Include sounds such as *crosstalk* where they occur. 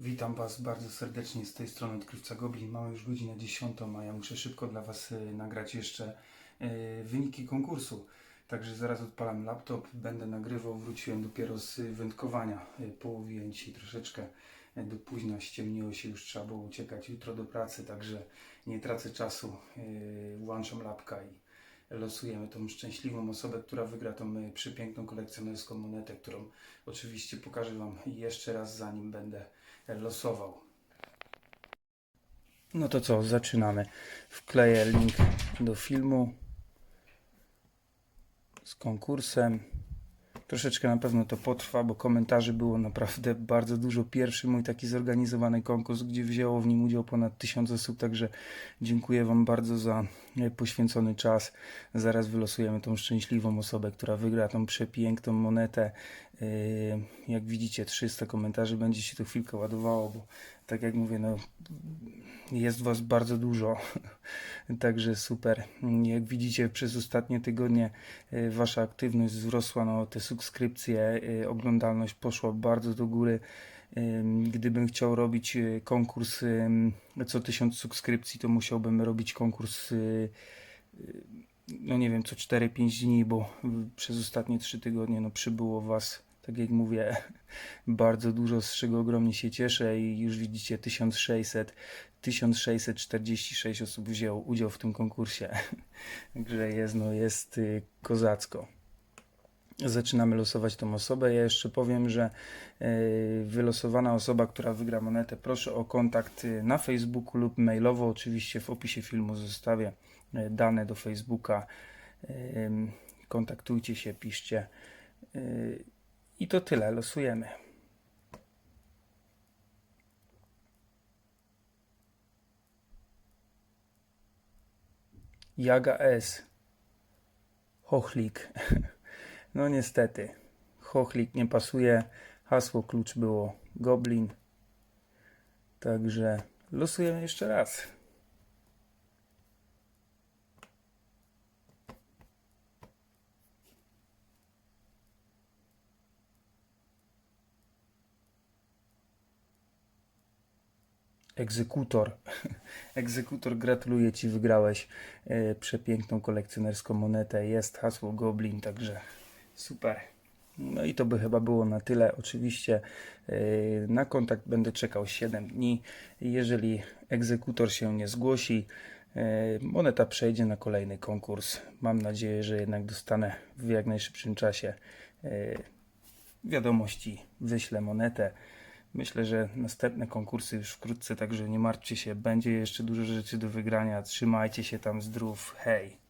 Witam Was bardzo serdecznie z tej strony Odkrywca Goblin. Mamy już godzinę 10, a ja muszę szybko dla Was y, nagrać jeszcze y, wyniki konkursu. Także zaraz odpalam laptop, będę nagrywał. Wróciłem dopiero z wędkowania. Y, Połowiłem dzisiaj troszeczkę do późna, ściemniło się, już trzeba było uciekać jutro do pracy, także nie tracę czasu. Włączam lapka i losujemy tą szczęśliwą osobę, która wygra tą y, przepiękną kolekcjonerską monetę, którą oczywiście pokażę Wam jeszcze raz, zanim będę losował. No to co, zaczynamy. Wkleję link do filmu z konkursem. Troszeczkę na pewno to potrwa, bo komentarzy było naprawdę *laughs* bardzo dużo. Pierwszy mój taki zorganizowany konkurs, gdzie wzięło w nim udział ponad tysiąc osób, także dziękuję Wam bardzo za e, poświęcony czas. Zaraz wylosujemy tą szczęśliwą osobę, która wygra tą przepiękną monetę. Yy, Jak widzicie, 300 komentarzy będzie się to chwilkę ładowało, bo tak jak mówię, no jest Was bardzo dużo, *laughs* także super. Jak widzicie, przez ostatnie tygodnie y, Wasza aktywność wzrosła, no te subskrypcje, y, oglądalność poszła bardzo do góry. Ym, Gdybym chciał robić y, konkurs co tysiąc subskrypcji, to musiałbym robić konkurs y, no nie wiem, co 4-5 dni, bo przez ostatnie 3 tygodnie no przybyło Was, tak jak mówię, *laughs* bardzo dużo, z czego ogromnie się cieszę i już widzicie 1600, 1646 osób wzięło udział w tym konkursie. *laughs* Także jest, no jest kozacko. Zaczynamy losować tą osobę. Ja jeszcze powiem, że y, wylosowana osoba, która wygra monetę, proszę o kontakt y, na Facebooku lub mailowo. Oczywiście w opisie filmu zostawię y, dane do Facebooka. Kontaktujcie się, piszcie. I to tyle, losujemy. Jaga S. Chochlik. *laughs* No niestety. Chochlik nie pasuje. Hasło klucz było Goblin. Także losujemy jeszcze raz. Egzekutor. *laughs* Egzekutor, gratuluję Ci, wygrałeś e, przepiękną kolekcjonerską monetę. Jest hasło Goblin, także super. No i to by chyba było na tyle. Oczywiście e, na kontakt będę czekał 7 dni. Jeżeli egzekutor się nie zgłosi, e, moneta przejdzie na kolejny konkurs. Mam nadzieję, że jednak dostanę w jak najszybszym czasie e, wiadomości, wyślę monetę. Myślę, że następne konkursy już wkrótce, także nie martwcie się, będzie jeszcze dużo rzeczy do wygrania. Trzymajcie się tam zdrów. Hej!